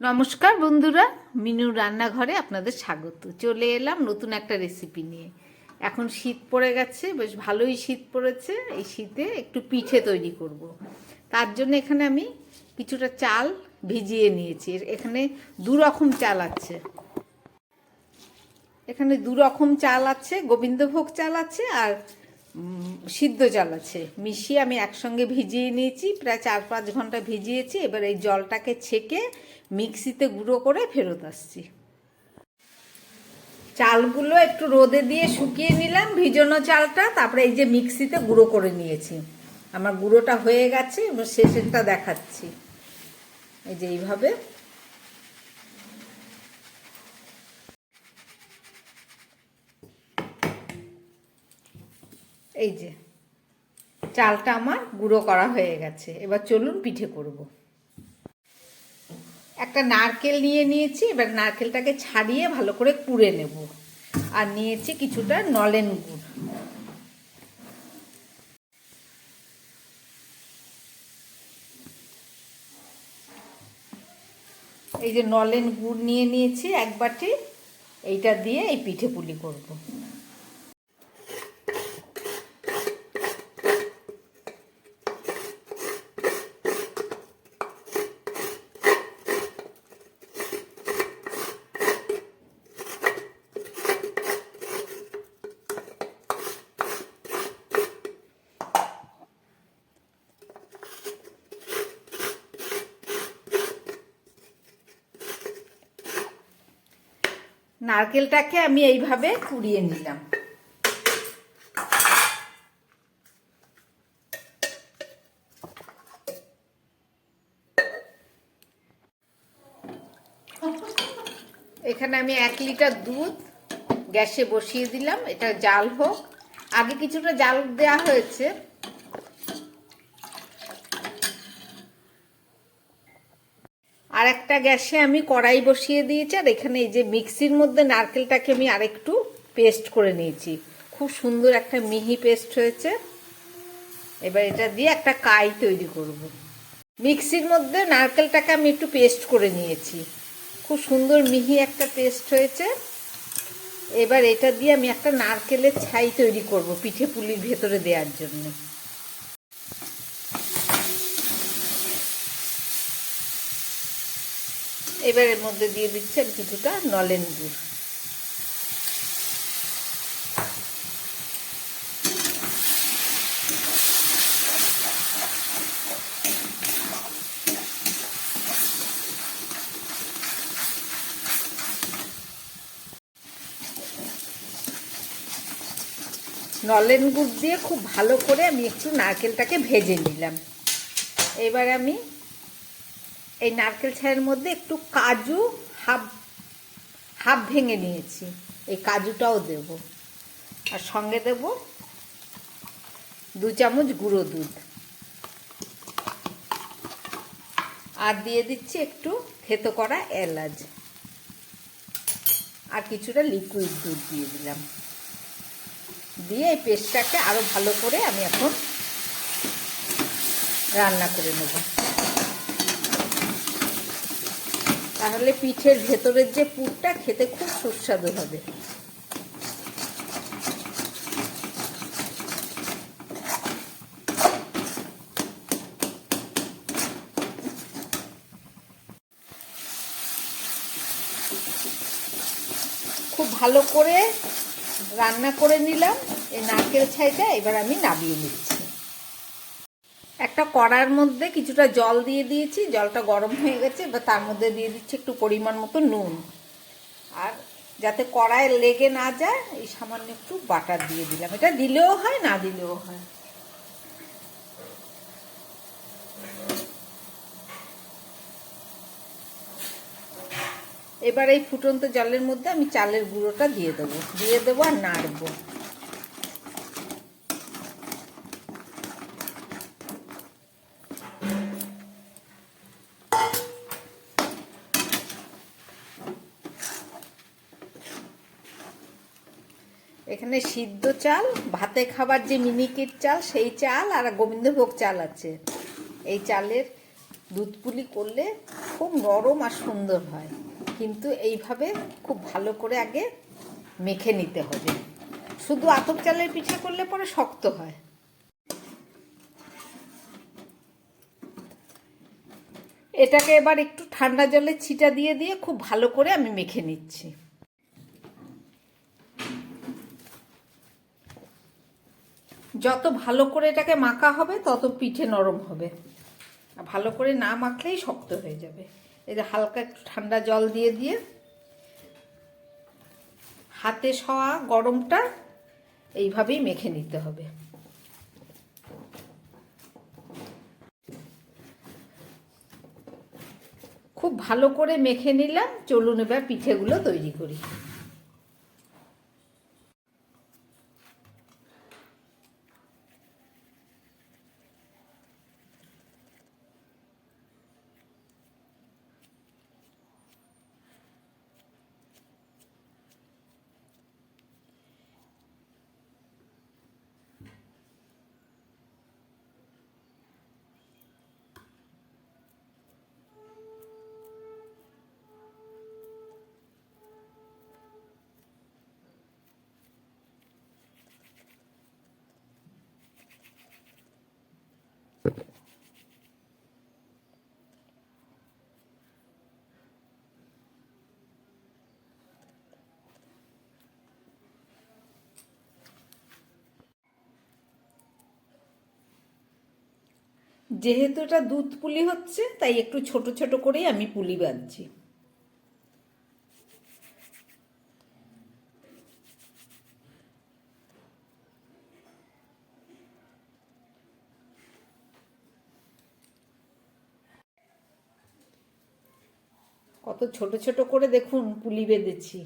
নমস্কার বন্ধুরা, মিনু রান্নাঘরে আপনাদের স্বাগত। চলে এলাম নতুন একটা রেসিপি নিয়ে। এখন শীত পড়ে গেছে, বেশ ভালোই শীত পড়েছে। এই শীতে একটু পিঠে তৈরি করব। তার জন্য এখানে আমি কিছুটা চাল ভিজিয়ে নিয়েছি। এখানে দু রকম চাল আছে। এখানে দু রকম চাল আছে, গোবিন্দভোগ চাল আছে আর সিদ্ধ চাল আছে। মিশিয়ে আমি একসঙ্গে ভিজিয়ে নিয়েছি, প্রায় চার পাঁচ ঘণ্টা ভিজিয়েছি, এবার এই জলটাকে ছেঁকে মিক্সিতে গুঁড়ো করে ফেরত আসছি। চালগুলো একটু রোদে দিয়ে শুকিয়ে নিলাম, ভিজানো চালটা, তারপরে এই যে মিক্সিতে গুঁড়ো করে নিয়েছি। আমার গুঁড়োটা হয়ে গেছে, এবার শেষেরটা দেখাচ্ছি। এই যে এইভাবে। এই যে, চালটা আমার গুঁড়ো করা হয়ে গেছে। এবার চলুন পিঠে করব। একটা নারকেল নিয়ে নিয়েছি, এবার নারকেলটাকে ছাড়িয়ে ভালো করে কুড়ে নেব। আর নিয়েছি কিছুটা নলেন গুড়। এই যে নলেন গুড় নিয়ে নিয়েছি, এক বাটি, এইটা দিয়ে এই পিঠে পুলি করব। নারকেলটাকে আমি এইভাবে কুড়িয়ে নিলাম। এখানে আমি এক লিটার দুধ গ্যাসে বসিয়ে দিলাম, এটা জাল হোক। আগে কিছুটা জাল দেওয়া হয়েছে। আর একটা গ্যাসে আমি কড়াই বসিয়ে দিয়েছি, আর এখানে এই যে মিক্সির মধ্যে নারকেলটাকে আমি আরেকটু পেস্ট করে নিয়েছি। খুব সুন্দর একটা মিহি পেস্ট হয়েছে। এবার এটা দিয়ে একটা কাই তৈরি করব। মিক্সির মধ্যে নারকেলটাকে আমি একটু পেস্ট করে নিয়েছি। খুব সুন্দর মিহি একটা পেস্ট হয়েছে। এবার এটা দিয়ে আমি একটা নারকেলের ছাই তৈরি করব পিঠে পুলির ভেতরে দেওয়ার জন্য। এবার এর মধ্যে দিয়ে দিচ্ছি আমি কিছুটা নলেন গুড়। নলেন গুড় দিয়ে খুব ভালো করে আমি একটু নারকেলটাকে ভেজে নিলাম। এবার আমি এই নারকেল ছাইয়ের মধ্যে একটু কাজু হাফ হাফ ভেঙে নিয়েছি। এই কাজুটাও দেব। আর সঙ্গে দেব দু চামচ গুঁড়ো দুধ। আর দিয়ে দিচ্ছি একটু থেতো করা এলাচ। আর কিছুটা লিকুইড দুধ দিয়ে দিলাম। দিয়ে এই পেস্টটাকে আরও ভালো করে আমি এখন রান্না করে নেব। তাহলে পিঠের ভেতরের যে পুরটা খেতে খুব সুস্বাদু হবে। খুব ভালো করে রান্না করে নিলাম এই নারকেল ছাইটা এবার আমি নামিয়ে নিচ্ছি। কড়ার মধ্যে কিছুটা জল দিয়ে দিয়েছি, জলটা গরম হয়ে গেছে, এবার তার মধ্যে দিয়ে দিচ্ছি একটু পরিমাণ মতো নুন। আর যাতে কড়ায় লেগে না যায়, এই সামান্য একটু বাটার দিয়ে দিলাম। এটা দিলেও হয়, না দিলেও হয়? এবার এই ফুটন্ত জলের মধ্যে আমি চালের গুঁড়োটা দিয়ে দেবো। দিয়ে দেবো আর নাড়বো। এখানে সিদ্ধ চাল, ভাতে খাবার যে মিনিকেট চাল, সেই চাল আর গোবিন্দভোগ চাল আছে। এই চালের দুধ পুলি করলে খুব নরম আর সুন্দর হয়। কিন্তু এইভাবে খুব ভালো করে আগে মেখে নিতে হবে। শুধু আতপ চালের পিঠা করলে পরে শক্ত হয়। এটাকে এবার একটু ঠান্ডা জলে ছিটা দিয়ে দিয়ে খুব ভালো করে আমি মেখে নিচ্ছি। যত ভালো করে এটাকে মাখা হবে, তত পিঠে নরম হবে। ভালো করে না মাখলেই শক্ত হয়ে যাবে। এই যে হালকা একটু ঠান্ডা জল দিয়ে দিয়ে হাতে সওয়া গরমটা এইভাবেই মেখে নিতে হবে। খুব ভালো করে মেখে নিলাম। চলুন এবার পিঠেগুলো তৈরি করি। যেহেতু এটা দুধ পুলি হচ্ছে তাই একটু ছোট ছোট করেই আমি পুলি বাঁধছি। কত ছোট ছোট করে দেখুন, পুলি বেঁধেছি।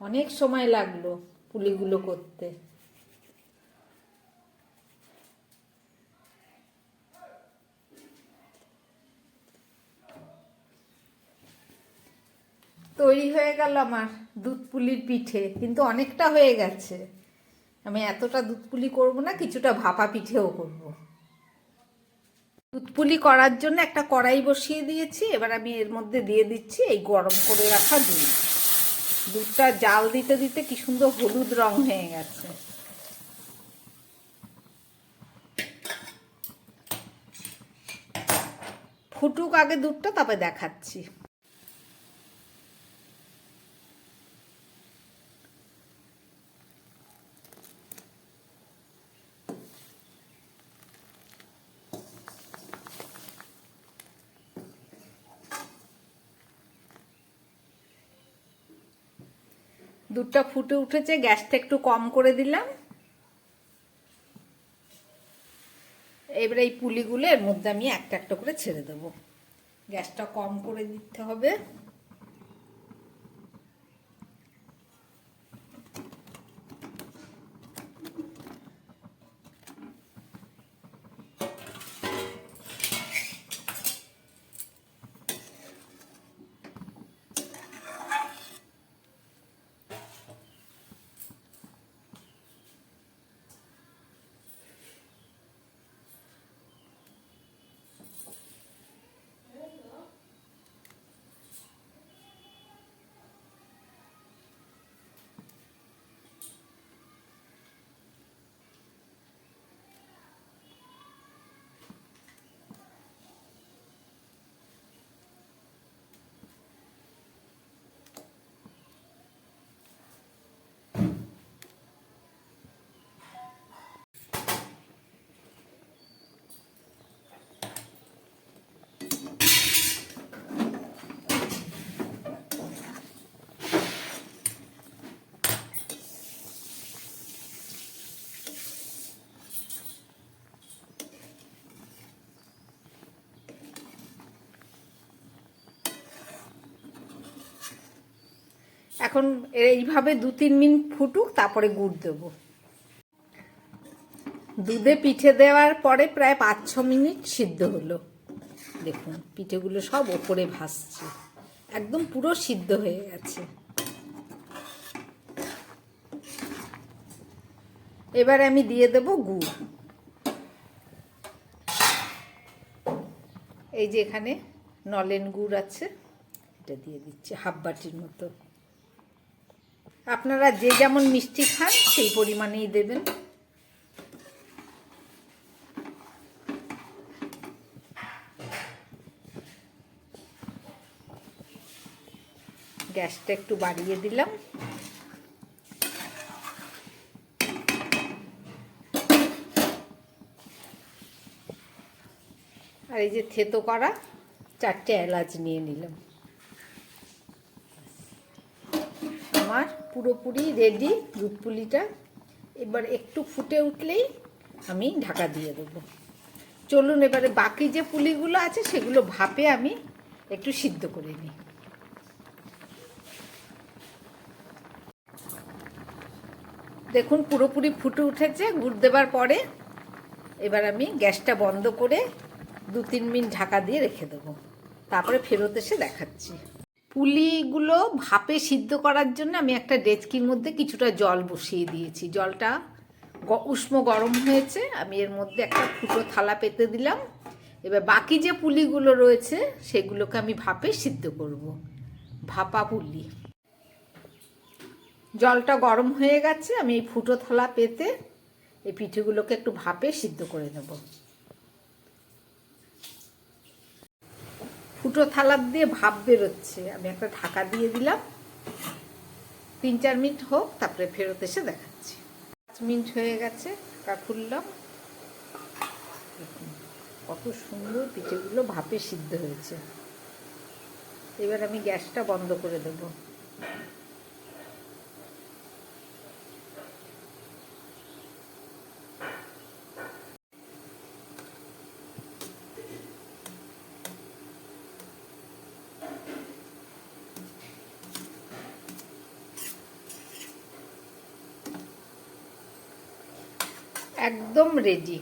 অনেক সময় লাগল পুলিগুলো করতে। তৈরি হয়ে গেল আমার দুধ পুলির পিঠে, কিন্তু অনেকটা হয়ে গেছে। আমি এতটা দুধ পুলি করব না, কিছুটা ভাপা পিঠেও করব। দুধ পুলি করার জন্য একটা কড়াই বসিয়ে দিয়েছি, এবার আমি এর মধ্যে দিয়ে দিচ্ছি এই গরম করে রাখা দুধ। দুধটা জাল দিতে দিতে কি সুন্দর হলুদ রং হয়ে গেছে। ফুটুক আগে দুধটা, তারপরে দেখাচ্ছি। দুধটা ফুটে উঠেছে, গ্যাসটা একটু কম করে দিলাম। এবারে এই পুলিগুলো এর মধ্যে আমি একটা একটা করে ছেড়ে দেবো। গ্যাসটা কম করে দিতে হবে। এখন এইভাবে দু তিন মিনিট ফুটুক, তারপরে গুড় দেব। দুধে পিঠে দেওয়ার পরে প্রায় পাঁচ ছ মিনিট সিদ্ধ হলো। দেখুন, পিঠেগুলো সব ওপরে ভাসছে। একদম পুরো সিদ্ধ হয়ে গেছে। এবার আমি দিয়ে দেব গুড়। এই যে এখানে নলেন গুড় আছে, এটা দিয়ে দিচ্ছি, হাফ বাটির মতো। আপনারা যে যেমন মিষ্টি খান, সেই পরিমাণেই দেবেন। গ্যাসটা একটু বাড়িয়ে দিলাম। আর এই যে থেতো করা, চারটে এলাচ নিয়ে নিলাম। আমার পুরোপুরি রেডি দুধ পুলিটা এবার একটু ফুটে উঠলেই আমি ঢাকা দিয়ে দেবো। চলুন এবারে বাকি যে পুলিগুলো আছে সেগুলো ভাপে আমি একটু সিদ্ধ করে নিই। দেখুন পুরোপুরি ফুটে উঠেছে, গুড় দেবার পরে এবার আমি গ্যাসটা বন্ধ করে দু তিন মিনিট ঢাকা দিয়ে রেখে দেবো। তারপরে ফেরত এসে দেখাচ্ছি। পুলিগুলো ভাপে সিদ্ধ করার জন্য আমি একটা ডেচকির মধ্যে কিছুটা জল বসিয়ে দিয়েছি। জলটা উষ্ণ গরম হয়েছে, আমি এর মধ্যে একটা ফুটো থালা পেতে দিলাম। এবার বাকি যে পুলিগুলো রয়েছে, সেগুলোকে আমি ভাপে সিদ্ধ করব। ভাপা পুলি। জলটা গরম হয়ে গেছে, আমি এই ফুটো থালা পেতে এই পিঠেগুলোকে একটু ভাপে সিদ্ধ করে নেব। ফুটো থালার দিয়ে ভাব বেরোচ্ছে। আমি একটা ঢাকা দিয়ে দিলাম। তিন চার মিনিট হোক, তারপরে ফেরত এসে দেখাচ্ছি। পাঁচ মিনিট হয়ে গেছে, ঢাকা খুললাম। কত সুন্দর পিঠেগুলো ভাপে সিদ্ধ হয়েছে। এবার আমি গ্যাসটা বন্ধ করে দেবো। একদম রেডি